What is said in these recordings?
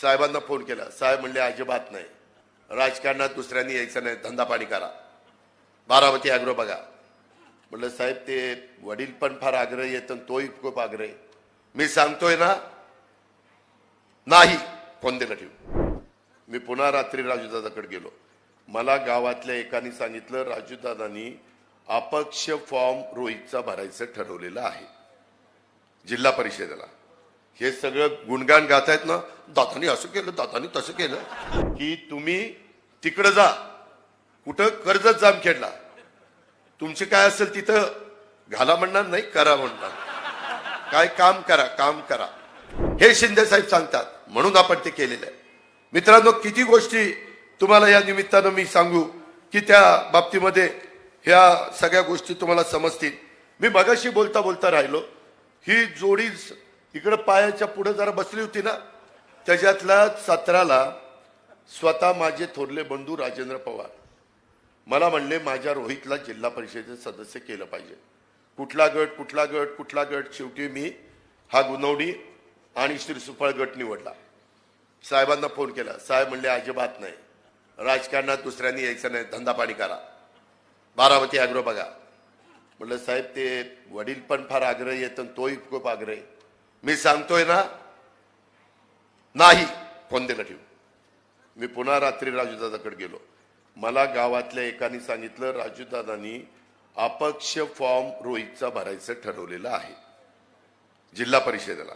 साहेबांना फोन केला. साहेब म्हणले अजिबात नाही. राजकारणात दुसऱ्यांनी यायचं नाही. धंदा पाणी करा. बारामती आग्रो बघा. म्हटलं साहेब ते वडील पण फार आग्रही आहेत आणि तोही खूप आग्रही मी सांगतोय ना. नाही. फोन दिला ठेवू. मी पुन्हा रात्री राजूदादाकडे गेलो. मला गावातल्या एकाने सांगितलं राजूदादांनी अपक्ष फॉर्म रोहितचा भरायचं ठरवलेलं आहे. जिल्हा परिषदेला. हे सगळं गुणगान गातायत ना दातानी असं केलं दातानी तसं केलं की तुम्ही तिकडं जा. कुठं कर्जत जामखेडला तुमचे काय असेल तिथं घाला म्हणणार नाही करा म्हणणार. काय काम करा काम करा. हे शिंदे साहेब सांगतात म्हणून आपण ते केलेलं आहे. मित्रांनो किती गोष्टी तुम्हाला या निमित्तानं मी सांगू की त्या बाबतीमध्ये ह्या सगळ्या गोष्टी तुम्हाला समजतील. मी मगाशी बोलता बोलता राहिलो ही जोडी इकडं पायाच्या पुढे जरा बसली होती ना त्याच्यातल्या सतराला स्वतः माझे थोरले बंधू राजेंद्र पवार. मला म्हणले माझ्या रोहितला जिल्हा परिषदेचं सदस्य केलं पाहिजे. कुठला गट कुठला गट कुठला गट शेवटी मी हा गुणवणी आणि श्री सुफळ गट निवडला. साहेबांना फोन केला. साहेब म्हणले अजिबात नाही. राजकारणात दुसऱ्यांनी यायचं नाही. धंदा पाणी करा. बारामती आग्रह बघा. म्हटलं साहेब ते वडील पण फार आग्रही आहेत आणि तोही खूप आग्रही. मी सांगतोय ना नाही फोन दिला ठेवू. मी पुन्हा रात्री राजूदादाकडे गेलो. मला गावातल्या एकाने सांगितलं राजूदादांनी अपक्ष फॉर्म रोहितचा भरायचं ठरवलेलं आहे. जिल्हा परिषदेला.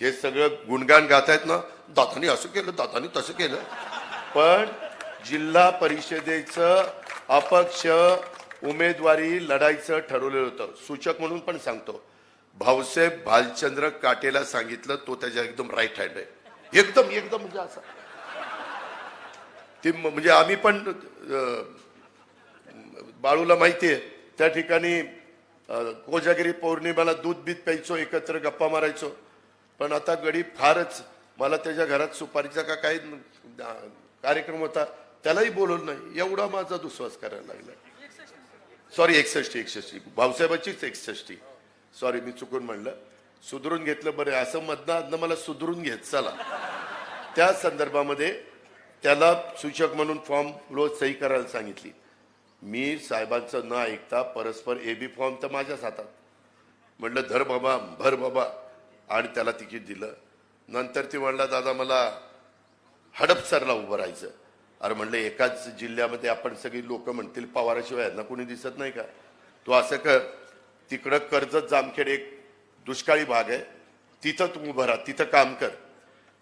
हे सगळं गुणगान गातायत ना दातानी असं केलं दातानी तसं केलं. पण जिल्हा परिषदेचं अपक्ष उमेदवारी लढायचं ठरवलेलं होतं. सूचक म्हणून पण सांगतो. भाऊसाहेब भालचंद्र काटेला सांगितलं तो त्याच्या एकदम राईट हँड आहे. एकदम एकदम म्हणजे असं. ते म्हणजे आम्ही पण बाळूला बाळूला माहितीये त्या ठिकाणी कोजागिरी पौर्णिमेला दूध बीत प्यायचो एकत्र गप्पा मारायचो. पण आता गडी फारच मला त्याच्या घरात सुपारीचा का काही कार्यक्रम होता त्यालाही बोलवलं नाही. एवढा माझा दुस्वास करायला लागला. सॉरी एकसष्टी एकसष्टी. भाऊसाहेबाचीच एकसष्टी. सॉरी मी चुकून म्हणलं. सुधरून घेतलं बरं असं मधनं मला सुधरून घेत चला. त्या संदर्भामध्ये त्याला सूचक म्हणून फॉर्म रोज सही करायला सांगितली. मी साहेबांचं न ऐकता परस्पर ए बी फॉर्म तर माझ्याच हातात. म्हटलं धर बाबा भर बाबा. आणि त्याला तिकीट दिलं. नंतर ती म्हणला दादा मला हडपसरला उभं राहायचं. अरे म्हणलं एकाच जिल्ह्यामध्ये आपण सगळी लोक म्हणतील पवाराशिवाय यांना कोणी दिसत नाही का? तू असं कर. तिकडं कर्जत जामखेड एक दुष्काळी भाग आहे. तिथं तू उभं राहा तिथं काम कर.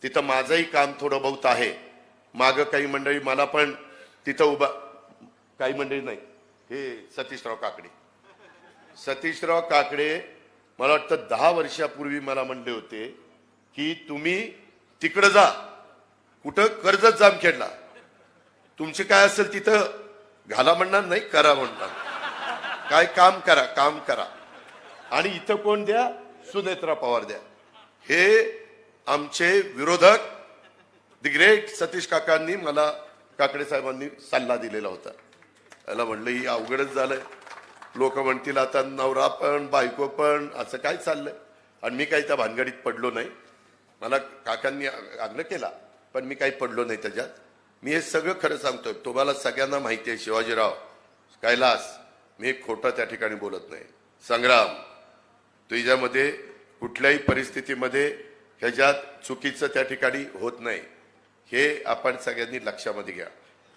तिथं माझंही काम थोडं बहुत आहे. मागं काही मंडळी मला पण तिथं उभा काही मंडळी नाही. हे सतीशराव काकडे. सतीशराव काकडे मला वाटतं दहा वर्षापूर्वी मला म्हणले होते की तुम्ही तिकडं जा. कुठं? कर्जत जामखेडला. तुमचे काय असेल तिथं? घाला म्हणणार नाही करा म्हणणार. काय काम करा काम करा. आणि इथं कोण द्या? सुनेत्रा पवार द्या. हे आमचे विरोधक दी ग्रेट सतीश काकांनी मला काकडे साहेबांनी सल्ला दिलेला होता. त्याला म्हणलं ही अवघडच झालंय. लोक म्हणतील आता नवरा पण बायको पण असं काय चाललंय? आणि मी काही त्या भानगडीत पडलो नाही. मला काकांनी आग्रह केला पण मी काही पडलो नाही त्याच्यात. मी हे सगळं खरं सांगतोय. तुम्हाला सगळ्यांना माहिती आहे शिवाजीराव कैलास. मी खोटं त्या ठिकाणी बोलत नाही. संग्राम. तुझ्यामध्ये कुठल्याही परिस्थितीमध्ये ह्याच्यात चुकीचं त्या ठिकाणी होत नाही. हे आपण सगळ्यांनी लक्षामध्ये घ्या.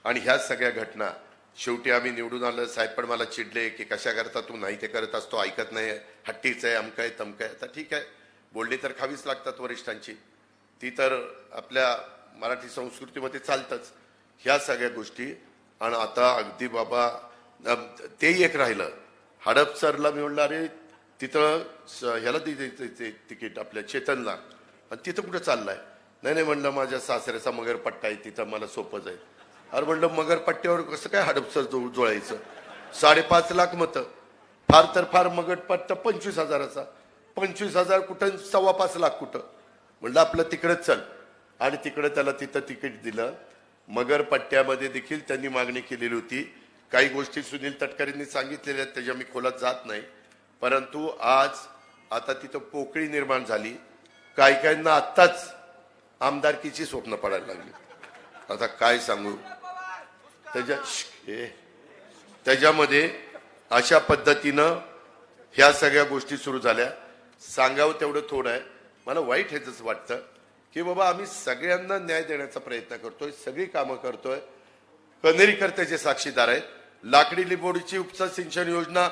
आणि ह्या सगळ्या घटना शेवटी आम्ही निवडून आलं. साहेब पण मला चिडले की कशा करता तू नाही ते करत असतो ऐकत नाही. हट्टीच आहे अमकं आहे तमकं आहे. तर ठीक आहे. बोलणी तर खावीच लागतात वरिष्ठांची. ती तर आपल्या मराठी संस्कृतीमध्ये चालतंच. ह्या सगळ्या गोष्टी आणि आता अगदी बाबा तेही एक राहिलं. हडपसरला मी म्हणलं अरे तिथं स- ह्याला दे तिकीट आपल्या चेतनला. आणि तिथं कुठं चाललं आहे नाही नाही म्हणलं माझ्या सासऱ्याचा मगरपट्टा आहे तिथं मला सोपं जाईल अरे म्हणलं मगरपट्ट्यावर कसं काय हडपसर जो जोळायचं? साडेपाच लाख मतं. फार तर फार मगरपट्टा पंचवीस हजाराचा. पंचवीस हजार कुठं सव्वा पाच लाख कुठं? म्हणलं आपलं तिकडंच चल. आणि तिकडं त्याला तिथं तिकीट दिलं. मगर पट्ट्यामध्ये देखील त्यांनी मागणी केलेली होती. काही गोष्टी सुनील तटकरेंनी सांगितलेल्या त्याच्या मी खोलात जात नाही. परंतु आज आता तिथं पोकळी निर्माण झाली. काही काहींना आत्ताच आमदारकीची स्वप्न पडायला लागली. आता काय सांगू? त्याच्या त्याच्यामध्ये अशा पद्धतीनं ह्या सगळ्या गोष्टी सुरू झाल्या. सांगावं तेवढं थोडं आहे. मला वाईट ह्याच वाटतं की बाबा आम्ही सगळ्यांना न्याय देण्याचा प्रयत्न करतोय सगळी कामं करतोय. कनेरीकर त्याचे साक्षीदार आहेत. लाकडी लिंबोडीची उपसा सिंचन योजना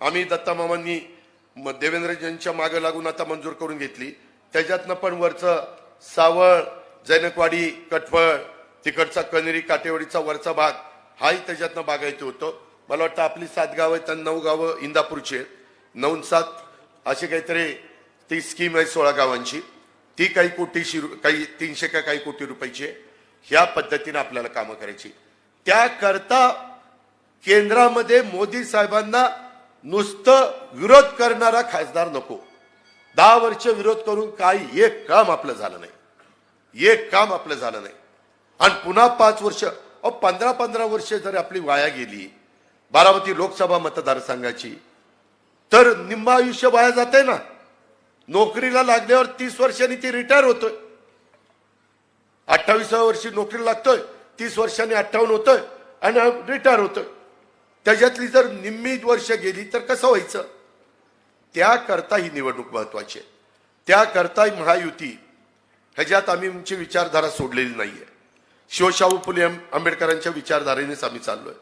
आम्ही दत्तामामांनी म- देवेंद्रजींच्या मागे लागून आता मंजूर करून घेतली. त्याच्यातनं पण वरचं सावळ जैनकवाडी कटफळ तिकडचा कनेरी काटेवाडीचा वरचा भाग हाही त्याच्यातनं बागायचं होतं. मला वाटतं आपली सात गावं आहेत आणि नऊ गावं इंदापूरची आहेत. नऊ सात अशी काहीतरी ती स्कीम आहे सोळा गावांची. ती काही कोटीशी काही तीनशे का काही कोटी रुपयाची आहे. ह्या पद्धतीने आपल्याला कामं करायची. त्याकरता केंद्रामध्ये मोदी साहेबांना नुसतं विरोध करणारा खासदार नको. दहा वर्ष विरोध करून काही एक काम आपलं झालं नाही. एक काम आपलं झालं नाही. आणि पुन्हा पाच वर्ष अहो पंधरा पंधरा वर्ष जर आपली वाया गेली बारामती लोकसभा मतदारसंघाची तर निम्म आयुष्य वाया जाते ना. नोकरीला लागल्यावर तीस वर्षांनी ती रिटायर होतोय. अठ्ठावीसाव्या वर्षी नोकरीला लागतोय तीस वर्षांनी अठ्ठावन्न होतोय आणि रिटायर होतोय. त्याच्यातली जर निम्मी वर्ष गेली तर कसं व्हायचं? त्याकरता ही निवडणूक महत्वाची आहे. त्याकरता ही महायुती. ह्याच्यात आम्ही आमची विचारधारा सोडलेली नाहीये. शिवशाहू फुले आंबेडकरांच्या विचारधारेनेच आम्ही चाललोय.